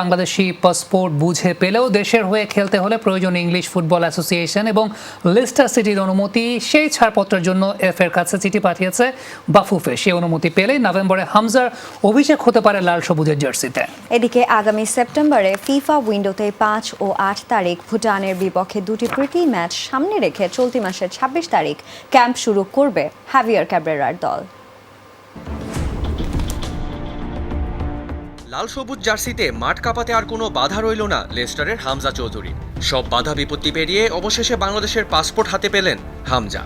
Bangladeshi passport বুঝে পেলেও দেশের হয়ে খেলতে হলে প্রয়োজন ইংলিশ ফুটবল অ্যাসোসিয়েশন এবং লিস্টার সিটির অনুমতি। সেই ছাড়পত্রের জন্য এফ এর কাছে চিঠি পাঠিয়েছে বাফুফে সেই অনুমতি পেলেই নভেম্বরে হামজার অভিষেক হতে পারে লাল সবুজের জার্সিতে। এদিকে আগামী সেপ্টেম্বরে ফিফা উইন্ডোতে পাঁচ ও আট তারিখ ভুটানের বিপক্ষে দুটি প্রীতি ম্যাচ সামনে রেখে চলতি মাসের ছাব্বিশ তারিখ ক্যাম্প শুরু করবে হ্যাভিয়ার ক্যাব্রেরার দল। লাল সবুজ জার্সিতে মাঠ কাঁপাতে আর কোনো বাধা রইল না লেস্টারের হামজা চৌধুরী। সব বাধা বিপত্তি পেরিয়ে অবশেষে বাংলাদেশের পাসপোর্ট হাতে পেলেন হামজা।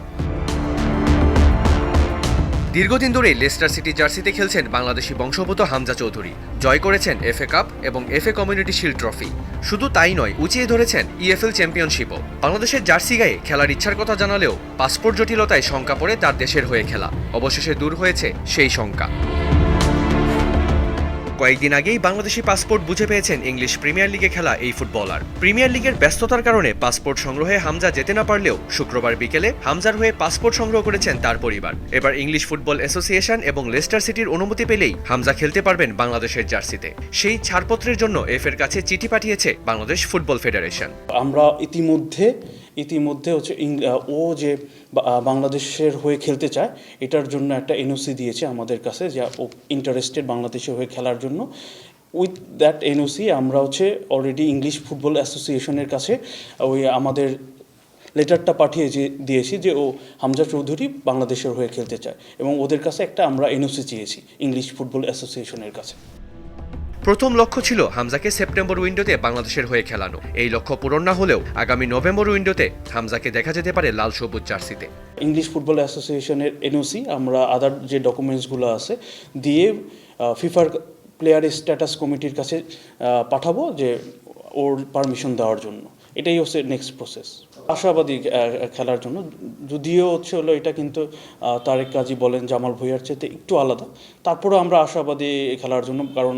দীর্ঘদিন ধরে লেস্টার সিটি জার্সিতে খেলছেন বাংলাদেশি বংশোদ্ভূত হামজা চৌধুরী। জয় করেছেন এফএ কাপ এবং এফএ কমিউনিটি শিল্ড ট্রফি। শুধু তাই নয়, উঁচিয়ে ধরেছেন ইএফএল চ্যাম্পিয়নশিপও। বাংলাদেশের জার্সি গায়ে খেলার ইচ্ছার কথা জানালেও পাসপোর্ট জটিলতায় শঙ্কা পড়ে তার দেশের হয়ে খেলা। অবশেষে দূর হয়েছে সেই শঙ্কা। কয়েকদিন আগেই বাংলাদেশি পাসপোর্ট বুঝে পেয়েছেন ইংলিশ প্রিমিয়ার লিগে খেলা এই ফুটবলার। প্রিমিয়ার লিগের ব্যস্ততার কারণে পাসপোর্ট সংগ্রহে হামজা যেতে না পারলেও শুক্রবার বিকেলে হামজার হয়ে পাসপোর্ট সংগ্রহ করেছেন তার পরিবার। এবার ইংলিশ ফুটবল অ্যাসোসিয়েশন এবং লেস্টার সিটির অনুমতি পেলেই হামজা খেলতে পারবেন বাংলাদেশের জার্সিতে। সেই ছাড়পত্রের জন্য এফ এর কাছে চিঠি পাঠিয়েছে বাংলাদেশ ফুটবল ফেডারেশন। আমরা ইতিমধ্যে ইতিমধ্যে হচ্ছে ও যে বাংলাদেশের হয়ে খেলতে চায়, এটার জন্য একটা এনওসি দিয়েছে আমাদের কাছে, যে ও ইন্টারেস্টেড বাংলাদেশে হয়ে খেলার জন্য। উইথ দ্যাট এনওসি আমরা হচ্ছে অলরেডি ইংলিশ ফুটবল অ্যাসোসিয়েশনের কাছে ওই আমাদের লেটারটা পাঠিয়ে দিয়েছি যে ও হামজা চৌধুরী বাংলাদেশের হয়ে খেলতে চায়। এবং ওদের কাছে একটা আমরা এনওসি চেয়েছি ইংলিশ ফুটবল অ্যাসোসিয়েশনের কাছে। প্রথম লক্ষ্য ছিল হামজাকে সেপ্টেম্বর উইন্ডোতে বাংলাদেশের হয়ে খেলানো। এই লক্ষ্য পূরণ না হলেও আগামী নভেম্বর উইন্ডোতে হামজাকে দেখা যেতে পারে লাল সবুজ জার্সিতে। ইংলিশ ফুটবল অ্যাসোসিয়েশনের এনওসি, আমরা আদার যে ডকুমেন্টসগুলো আছে, দিয়ে ফিফার প্লেয়ার স্ট্যাটাস কমিটির কাছে পাঠাবো যে ওর পারমিশন দেওয়ার জন্য। এটাই হচ্ছে নেক্সট প্রসেস আশাবাদী খেলার জন্য। যদিও হচ্ছে হলো এটা কিন্তু তারেক কাজী বলেন, জামাল ভুইয়ার চেয়ে একটু আলাদা। তারপরেও আমরা আশাবাদী খেলার জন্য, কারণ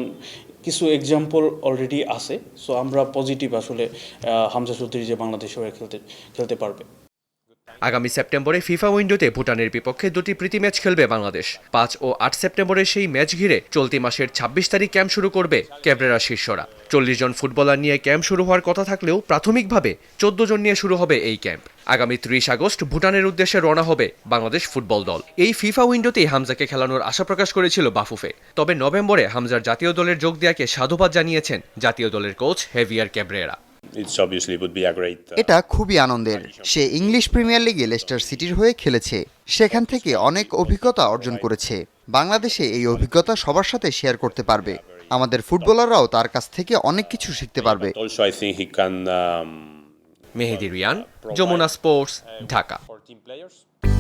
কিছু এক্সাম্পল অলরেডি আছে সো আমরা পজিটিভ আসলে হামজা চৌধুরী যে বাংলাদেশ হয়ে খেলতে খেলতে পারবে। আগামী সেপ্টেম্বরে ফিফা উইন্ডোতে ভুটানের বিপক্ষে দুটি প্রীতি ম্যাচ খেলবে বাংলাদেশ। পাঁচ ও আট সেপ্টেম্বরে সেই ম্যাচ ঘিরে চলতি মাসের ছাব্বিশ তারিখ ক্যাম্প শুরু করবে ক্যাবরেরা শীর্ষরা। চল্লিশ জন ফুটবলার নিয়ে ক্যাম্প শুরু হওয়ার কথা থাকলেও প্রাথমিকভাবে চোদ্দ জন নিয়ে শুরু হবে এই ক্যাম্প। আগামী ত্রিশ আগস্ট ভুটানের উদ্দেশ্যে রওনা হবে বাংলাদেশ ফুটবল দল। এই ফিফা উইন্ডোতেই হামজাকে খেলানোর আশা প্রকাশ করেছিল বাফুফে। তবে নভেম্বরে হামজার জাতীয় দলের যোগ দেওয়াকে সাধুবাদ জানিয়েছেন জাতীয় দলের coach Javier Cabrera. It's obviously would be a great uh, এটা খুবই আনন্দের। সে ইংলিশ প্রিমিয়ার লিগে লেস্টার সিটির হয়ে খেলেছে। সেখান থেকে অনেক অভিজ্ঞতা অর্জন করেছে। বাংলাদেশে এই অভিজ্ঞতা সবার সাথে শেয়ার করতে পারবে। আমাদের ফুটবলাররাও তার কাছ থেকে অনেক কিছু শিখতে পারবে। um, Mehedi Riyan Jamuna sports Dhaka. team players.